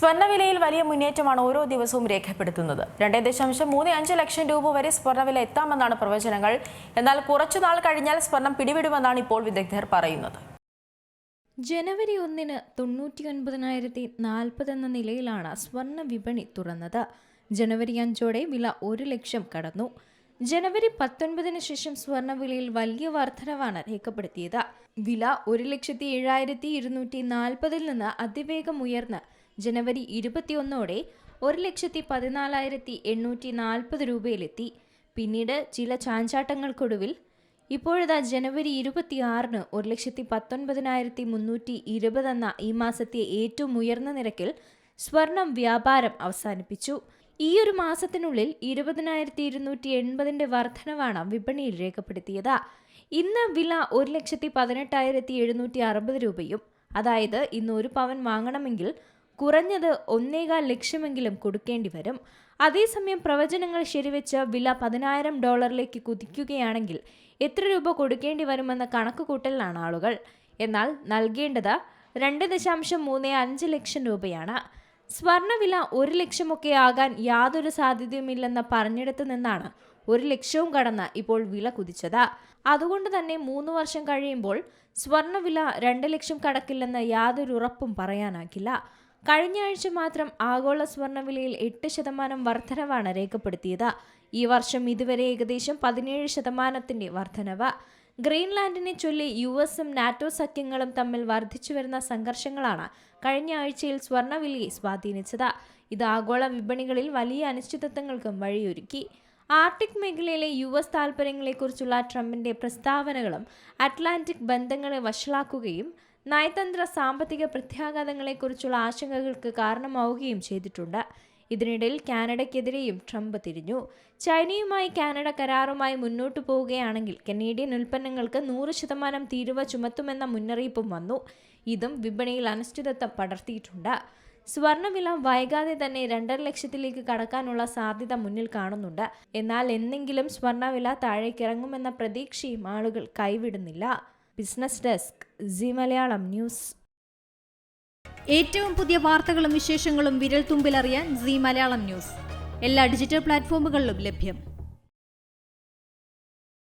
സ്വർണവിലയിൽ വലിയ മുന്നേറ്റമാണ് ഓരോ ദിവസവും രേഖപ്പെടുത്തുന്നത്. രണ്ടേ ദശാംശം മൂന്ന് അഞ്ച് ലക്ഷം രൂപ വരെ സ്വർണവില എത്താമെന്നാണ് പ്രവചനങ്ങൾ. എന്നാൽ കുറച്ചുനാൾ കഴിഞ്ഞാൽ സ്വർണം പിടിവിടുമെന്നാണ് ഇപ്പോൾ വിദഗ്ധർ പറയുന്നത്. ജനുവരി ഒന്നിന് തൊണ്ണൂറ്റി ഒൻപതിനായിരത്തി നാൽപ്പത് എന്ന നിലയിലാണ് സ്വർണ വിപണി തുറന്നത്. ജനുവരി അഞ്ചോടെ വില ഒരു ലക്ഷം കടന്നു. ജനുവരി പത്തൊൻപതിന് ശേഷം സ്വർണവിലയിൽ വലിയ വർധനവാണ് രേഖപ്പെടുത്തിയത്. വില ഒരു ലക്ഷത്തി ഏഴായിരത്തി ഇരുന്നൂറ്റി നാൽപ്പതിൽ നിന്ന് അതിവേഗം ഉയർന്ന് ജനുവരി ഇരുപത്തിയൊന്നോടെ ഒരു ലക്ഷത്തി പതിനാലായിരത്തി എണ്ണൂറ്റി നാൽപ്പത് രൂപയിലെത്തി. പിന്നീട് ചില ചാഞ്ചാട്ടങ്ങൾക്കൊടുവിൽ ഇപ്പോഴതാ ജനുവരി ഇരുപത്തിയാറിന് ഒരു ലക്ഷത്തി പത്തൊൻപതിനായിരത്തി മുന്നൂറ്റി ഇരുപത് എന്ന ഈ മാസത്തെ ഏറ്റവും ഉയർന്ന നിരക്കിൽ സ്വർണം വ്യാപാരം അവസാനിപ്പിച്ചു. ഈ ഒരു മാസത്തിനുള്ളിൽ ഇരുപതിനായിരത്തി ഇരുന്നൂറ്റി എൺപതിന്റെ വർധനവാണ് വിപണിയിൽ രേഖപ്പെടുത്തിയത്. ഇന്ന് വില ഒരു ലക്ഷത്തി പതിനെട്ടായിരത്തി എഴുന്നൂറ്റി അറുപത് രൂപയും അതായത് ഇന്ന് ഒരു പവൻ വാങ്ങണമെങ്കിൽ കുറഞ്ഞത് ഒന്നേകാൽ ലക്ഷമെങ്കിലും കൊടുക്കേണ്ടി വരും അതേസമയം പ്രവചനങ്ങൾ ശരിവെച്ച് വില പതിനായിരം ഡോളറിലേക്ക് കുതിക്കുകയാണെങ്കിൽ എത്ര രൂപ കൊടുക്കേണ്ടി വരുമെന്ന കണക്കുകൂട്ടലിലാണ് ആളുകൾ. എന്നാൽ നൽകേണ്ടത് രണ്ട് ദശാംശം മൂന്ന് അഞ്ച് ലക്ഷം രൂപയാണ്. സ്വർണവില ഒരു ലക്ഷമൊക്കെ ആകാൻ യാതൊരു സാധ്യതയുമില്ലെന്ന് പറഞ്ഞിടത്തു നിന്നാണ് ഒരു ലക്ഷവും കടന്ന് ഇപ്പോൾ വില കുതിച്ചത്. അതുകൊണ്ട് തന്നെ മൂന്ന് വർഷം കഴിയുമ്പോൾ സ്വർണവില രണ്ട് ലക്ഷം കടക്കില്ലെന്ന് യാതൊരു ഉറപ്പും പറയാനാകില്ല. കഴിഞ്ഞ ആഴ്ച മാത്രം ആഗോള സ്വർണവിലയിൽ എട്ട് ശതമാനം വർധനവാണ് രേഖപ്പെടുത്തിയത്. ഈ വർഷം ഇതുവരെ ഏകദേശം പതിനേഴ് ശതമാനത്തിന്റെ വർധനവ്. ഗ്രീൻലാൻഡിനെ ചൊല്ലി യു എസും നാറ്റോ സഖ്യങ്ങളും തമ്മിൽ വർദ്ധിച്ചു വരുന്ന സംഘർഷങ്ങളാണ് കഴിഞ്ഞ ആഴ്ചയിൽ സ്വർണവിലയെ സ്വാധീനിച്ചത്. ഇത് ആഗോള വിപണികളിൽ വലിയ അനിശ്ചിതത്വങ്ങൾക്കും വഴിയൊരുക്കി. ആർട്ടിക് മേഖലയിലെ യു എസ് താൽപ്പര്യങ്ങളെക്കുറിച്ചുള്ള ട്രംപിന്റെ പ്രസ്താവനകളും അറ്റ്ലാന്റിക് ബന്ധങ്ങളെ വഷളാക്കുകയും നയതന്ത്ര സാമ്പത്തിക പ്രത്യാഘാതങ്ങളെക്കുറിച്ചുള്ള ആശങ്കകൾക്ക് കാരണമാവുകയും ചെയ്തിട്ടുണ്ട്. ഇതിനിടയിൽ കാനഡയ്ക്കെതിരെയും ട്രംപ് തിരിഞ്ഞു. ചൈനയുമായി കാനഡ കരാറുമായി മുന്നോട്ടു പോവുകയാണെങ്കിൽ കനേഡിയൻ ഉൽപ്പന്നങ്ങൾക്ക് നൂറ് ശതമാനം തീരുവ ചുമത്തുമെന്ന മുന്നറിയിപ്പും വന്നു. ഇതും വിപണിയിൽ അനിശ്ചിതത്വം പടർത്തിയിട്ടുണ്ട്. സ്വർണവില വൈകാതെ തന്നെ രണ്ടര ലക്ഷത്തിലേക്ക് കടക്കാനുള്ള സാധ്യത മുന്നിൽ കാണുന്നുണ്ട്. എന്നാൽ എന്നെങ്കിലും സ്വർണവില താഴേക്കിറങ്ങുമെന്ന പ്രതീക്ഷയും ആളുകൾ കൈവിടുന്നില്ല. Business desk Zee Malayalam news. ഏറ്റവും പുതിയ വാർത്തകളും വിശേഷങ്ങളും വിരൽ തുമ്പിലറിയാൻ മലയാളം ന്യൂസ്. എല്ലാ ഡിജിറ്റൽ പ്ലാറ്റ്ഫോമുകളിലും ലഭ്യം.